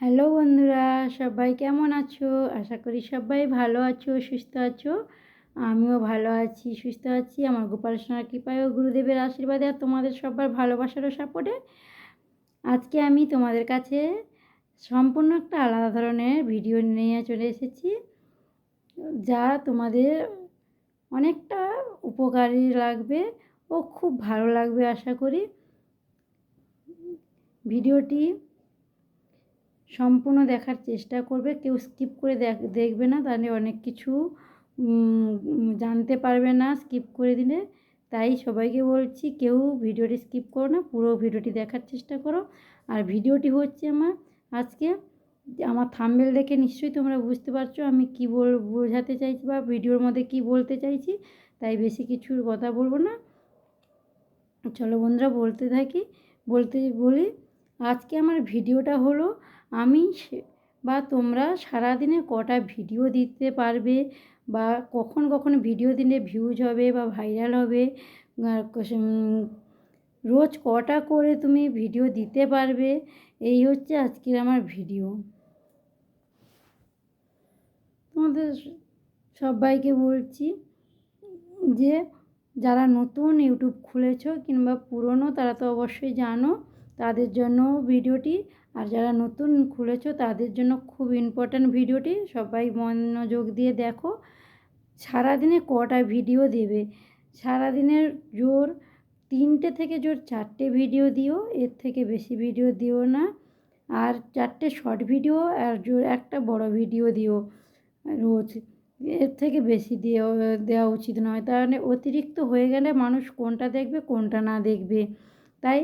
Hello বন্ধুরা, সবাই কেমন আছো? আশা করি সবাই ভালো আছো, সুস্থ আছো। আমিও ভালো আছি, সুস্থ আছি। আমার গোপাল সোনার কৃপায় ও গুরুদেবের আশীর্বাদে আর তোমাদের সবার ভালোবাসারও সাপোর্টে আজকে আমি তোমাদের কাছে সম্পূর্ণ একটা আলাদা ধরনের ভিডিও নিয়ে চলে এসেছি, যা তোমাদের অনেকটা উপকারী লাগবে ও খুব ভালো লাগবে আশা করি। ভিডিওটি সম্পূর্ণ দেখার চেষ্টা করবে। কেউ স্কিপ করে দেখবে না, তাহলে অনেক কিছু জানতে পারবে না স্কিপ করে দিলে। তাই সবাইকে বলছি, কেউ ভিডিওটি স্কিপ করো না, পুরো ভিডিওটি দেখার চেষ্টা করো। আর ভিডিওটি হচ্ছে আমার, আজকে আমার থাম্বেল দেখে নিশ্চয়ই তোমরা বুঝতে পারছ আমি কী বল, বোঝাতে চাইছি বা ভিডিওর মধ্যে কী বলতে চাইছি। তাই বেশি কিছুর কথা বলব না। চলো বন্ধুরা, বলতে থাকি, বলতে বলি আজকে আমার ভিডিওটা হলো, আমি বা তোমরা সারাদিনে কটা ভিডিও দিতে পারবে, বা কখন কখন ভিডিও দিলে ভিউজ হবে বা ভাইরাল হবে রোজ কটা করে তুমি ভিডিও দিতে পারবে, এই হচ্ছে আজকের আমার ভিডিও। তোমাদের সবাইকে বলছি যে, যারা নতুন ইউটিউব খুলেছ কিংবা পুরনো, তারা তো অবশ্যই জানো তাদের জন্য ভিডিওটি। আর যারা নতুন খুলেছ, তাদের জন্য খুব ইম্পর্ট্যান্ট ভিডিওটি। সবাই মনোযোগ দিয়ে দেখো। সারাদিনে কটা ভিডিও দেবে? সারাদিনের জোর তিনটে থেকে জোর চারটে ভিডিও দিও। এর থেকে বেশি ভিডিও দিও না। আর চারটে শর্ট ভিডিও আর জোর একটা বড় ভিডিও দিও রোজ। এর থেকে বেশি দিয়ে দেওয়া উচিত নয়। তার মানে অতিরিক্ত হয়ে গেলে মানুষ কোনটা দেখবে, কোনটা না দেখবে। তাই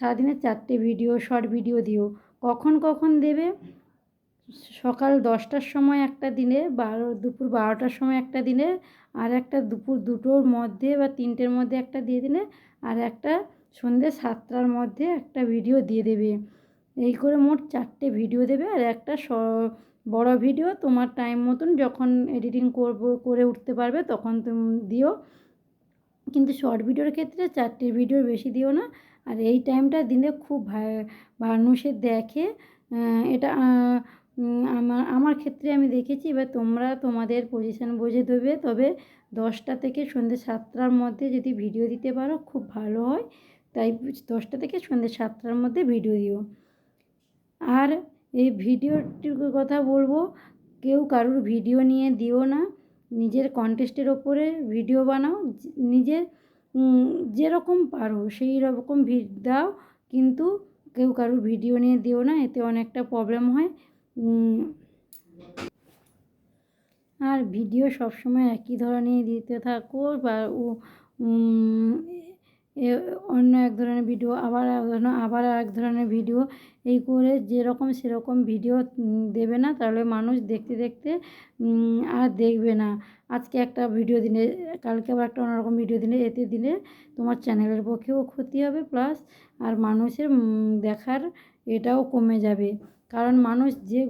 সারাদিনে চারটে ভিডিও শর্ট ভিডিও দিও। কখন কখন দেবে? সকাল দশটার সময় একটা দিনে, বারো, দুপুর বারোটার সময় একটা দিনে, আর একটা দুপুর দুটোর মধ্যে বা তিনটের মধ্যে একটা দিয়ে দিলে আর একটা সন্ধ্যে সাতটার মধ্যে একটা ভিডিও দিয়ে দেবে। এই করে মোট চারটে ভিডিও দেবে, আর একটা বড় ভিডিও তোমার টাইম মতন যখন এডিটিং করব, করে উঠতে পারবে তখন তুমি দিও। কিন্তু শর্ট ভিডিওর ক্ষেত্রে চারটে ভিডিওর বেশি দিও না আর এই টাইমটা দিলে খুব মানুষের দেখে এটা আমার আমার ক্ষেত্রে আমি দেখেছি, এবার তোমরা তোমাদের পজিশান বুঝে দেবে, তবে দশটা থেকে সন্ধ্যে সাতটার মধ্যে যদি ভিডিও দিতে পারো, খুব ভালো হয়। তাই দশটা থেকে সন্ধ্যে সাতটার মধ্যে ভিডিও দিও। আর এই ভিডিওটির কথা বলব, কেউ কারুর ভিডিও নিয়ে দিও না। নিজের কন্টেস্টের ওপরে ভিডিও বানাও নিজের যেরকম পারো, সেই রকম দাও কিন্তু কেউ কারুর ভিডিও নিয়ে দিও না, এতে অনেকটা প্রবলেম হয়। আর ভিডিও সবসময় একই ধরনের দিতে থাকো বা অন্য এক ধরনের ভিডিও, আবার আবার এক ধরনের ভিডিও, এই করে যেরকম সেরকম ভিডিও দেবে না, তাহলে মানুষ দেখতে দেখতে আর দেখবে না। আজকে একটা ভিডিও দিলে কালকে আবার একটা অন্যরকম ভিডিও দিলে এতে দিলে তোমার চ্যানেলের পক্ষেও ক্ষতি হবে, প্লাস আর মানুষের দেখার এটাও কমে যাবে। কারণ মানুষ যে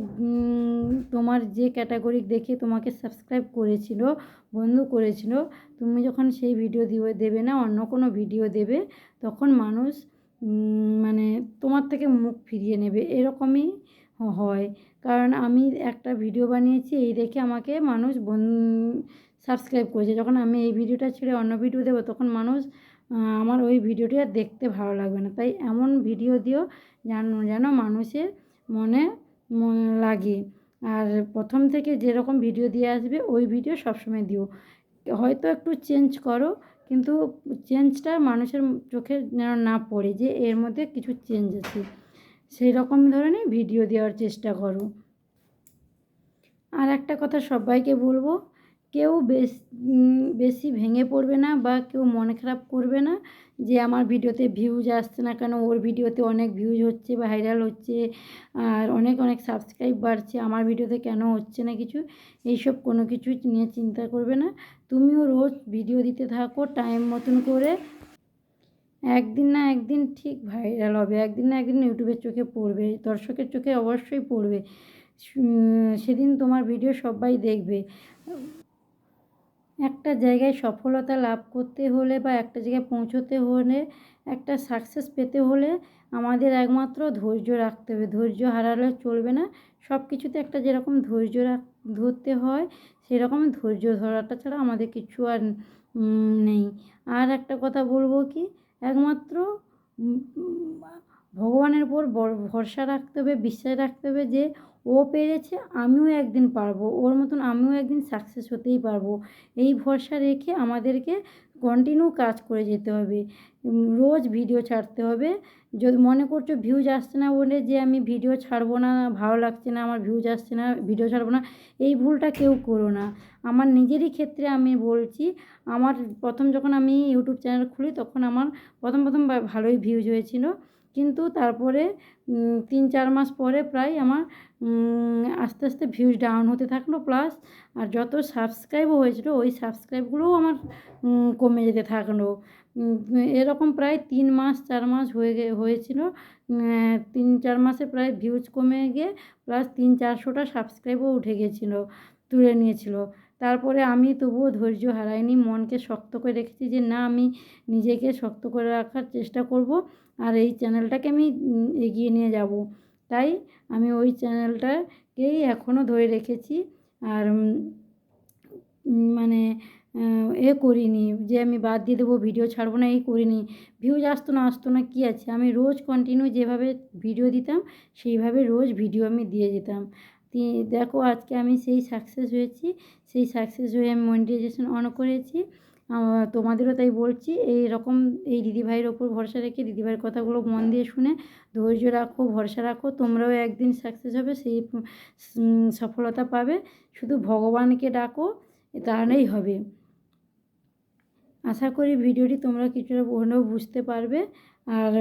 তোমার যে ক্যাটাগরি দেখে তোমাকে সাবস্ক্রাইব করেছিল, বন্ধু করেছিল, তুমি যখন সেই ভিডিও দিবে, দেবে না, অন্য কোনো ভিডিও দেবে, তখন মানুষ মানে তোমার থেকে মুখ ফিরিয়ে নেবে। এরকমই হয়। কারণ আমি একটা ভিডিও বানিয়েছি, এই দেখে আমাকে মানুষ সাবস্ক্রাইব করেছে। যখন আমি এই ভিডিওটা ছেড়ে অন্য ভিডিও দেবো, তখন মানুষ আমার ওই ভিডিওটি আর দেখতে ভালো লাগবে না। তাই এমন ভিডিও দিও, যেন যেন মানুষের মনে লাগে। আর প্রথম থেকে যেরকম ভিডিও দিয়ে আসবে, ওই ভিডিও সবসময় দিও। হয়তো একটু চেঞ্জ করো, কিন্তু চেঞ্জটা মানুষের চোখে যেন না পড়ে, যে এর মধ্যে কিছু চেঞ্জ আছে। সেই রকম ধরনের ভিডিও দেওয়ার চেষ্টা করো। আর একটা কথা সবাইকে বলব কেউ বেশ বেশি ভেঙে পড়বে না বা কেউ মন খারাপ করবে না যে আমার ভিডিওতে ভিউজ আসছে না কেন, ওর ভিডিওতে অনেক ভিউজ হচ্ছে ভাইরাল হচ্ছে আর অনেক অনেক সাবস্ক্রাইব বাড়ছে, আমার ভিডিওতে কেন হচ্ছে না কিছু, এইসব কোনো কিছু নিয়ে চিন্তা করবে না। তুমিও রোজ ভিডিও দিতে থাকো টাইম মতন করে। একদিন না একদিন ঠিক ভাইরাল হবে, একদিন না একদিন ইউটিউবের চোখে পড়বে, দর্শকের চোখে অবশ্যই পড়বে। সেদিন তোমার ভিডিও সবাই দেখবে। একটা জায়গায় সফলতা লাভ করতে হলে বা একটা জায়গায় পৌঁছোতে হলে, একটা সাকসেস পেতে হলে আমাদের একমাত্র ধৈর্য রাখতে হবে। ধৈর্য হারালে চলবে না। সব কিছুতে একটা যেরকম ধৈর্য রাখ, ধরতে হয়, সেরকম ধৈর্য ধরাটা ছাড়া আমাদের কিছু আর নেই। আর একটা কথা বলব কি? একমাত্র ভগবানের উপর ভরসা রাখতে হবে, বিশ্বাস রাখতে হবে যে ও পেরেছে, আমিও একদিন পারব। ওর মতন আমিও একদিন সাকসেস হতেই পারব। এই ভরসা রেখে আমাদেরকে কন্টিনিউ কাজ করে যেতে হবে। রোজ ভিডিও ছাড়তে হবে। যদি মনে করছ ভিউজ আসছে না বলে যে আমি ভিডিও ছাড়বো না, ভালো লাগছে না, আমার ভিউজ আসছে না ভিডিও ছাড়বো না, এই ভুলটা কেউ করো না। আমার নিজেরই ক্ষেত্রে আমি বলছি, আমার প্রথম যখন আমি ইউটিউব চ্যানেল খুলি তখন আমার প্রথম প্রথম ভালোই ভিউজ হয়েছিল। কিন্তু তারপরে তিন, চার মাস পরে প্রায় আমার আস্তে আস্তে ভিউজ ডাউন হতে থাকল প্লাস আর যত সাবস্ক্রাইবও হয়েছিল ওই সাবস্ক্রাইবগুলোও আমার কমে যেতে থাকল। এরকম প্রায় তিন মাস, চার মাস হয়ে গে, হয়েছিল। তিন, চার মাসে প্রায় ভিউজ কমে গিয়ে প্লাস তিন, চারশোটা সাবস্ক্রাইবও উঠে গেছিল তুলে নিয়েছিল। তারপরে আমি তবুও ধৈর্য হারাইনি, মনকে শক্ত করে রেখেছি যে, না, আমি নিজেকে শক্ত করে রাখার চেষ্টা করব আর এই চ্যানেলটাকে আমি এগিয়ে নিয়ে যাব। তাই আমি ওই চ্যানেলটাকেই এখনও ধরে রেখেছি আর মানে এ করিনি যে, আমি বাদ দিয়ে দেবো, ভিডিও ছাড়বো না, এই করিনি। ভিউজ আসতো না আসতো না, কী আছে? আমি রোজ কন্টিনিউ যেভাবে ভিডিও দিতাম, সেইভাবে রোজ ভিডিও আমি দিয়ে যেতাম। দেখো আজকে আমি সেই সাকসেস হয়েছি, সেই সাকসেস হয়ে আমি মনিটাইজেশন অন করেছি। তোমাদেরও তাই বলছি, এই রকম এই দিদিভাইয়ের ওপর ভরসা রেখে, দিদিভাইয়ের কথাগুলো মন দিয়ে শুনে ধৈর্য রাখো, ভরসা রাখো, তোমরাও একদিন সাকসেস হবে, সেই সফলতা পাবে। শুধু ভগবানকে ডাকো তাহলেই হবে। আশা করি ভিডিওটি তোমরা কিছুটা হলেও বুঝতে পারবে আর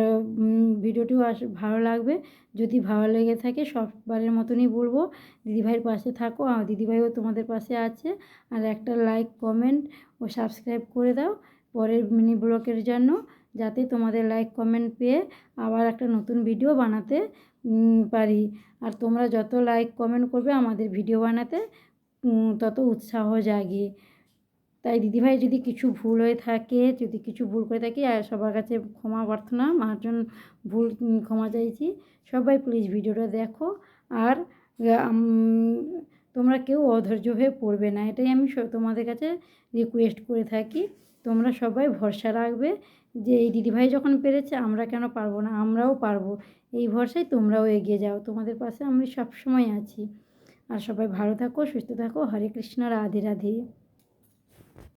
ভিডিওটিও আস, ভালো লাগবে। যদি ভালো লেগে থাকে সববারের মতনই বলব। দিদিভাইয়ের পাশে থাকো আর দিদিভাইও তোমাদের পাশে আছে। আর একটা লাইক, কমেন্ট ও সাবস্ক্রাইব করে দাও পরের মিনি ব্লকের জন্য, যাতে তোমাদের লাইক, কমেন্ট পেয়ে আবার একটা নতুন ভিডিও বানাতে পারি। আর তোমরা যত লাইক, কমেন্ট করবে আমাদের ভিডিও বানাতে তত উৎসাহ জাগে। তাই দিদিভাই যদি কিছু ভুল হয়ে থাকে, যদি কিছু ভুল করে থাকি, আর সবার কাছে ক্ষমা প্রার্থনা মার্জন ভুল ক্ষমা চাইছি, সবাই প্লিজ ভিডিওটা দেখো। আর তোমরা কেউ অধৈর্য হয়ে পড়বে না, এটাই আমি তোমাদের কাছে রিকোয়েস্ট করে থাকি। তোমরা সবাই ভরসা রাখবে যে এই দিদিভাই যখন পেরেছে, আমরা কেন পারব না? আমরাও পারব। এই ভরসায় তোমরাও এগিয়ে যাও। তোমাদের পাশে আমি সবসময় আছি। আর সবাই ভালো থাকো, সুস্থ থাকো। হরে কৃষ্ণ, রাধে রাধে।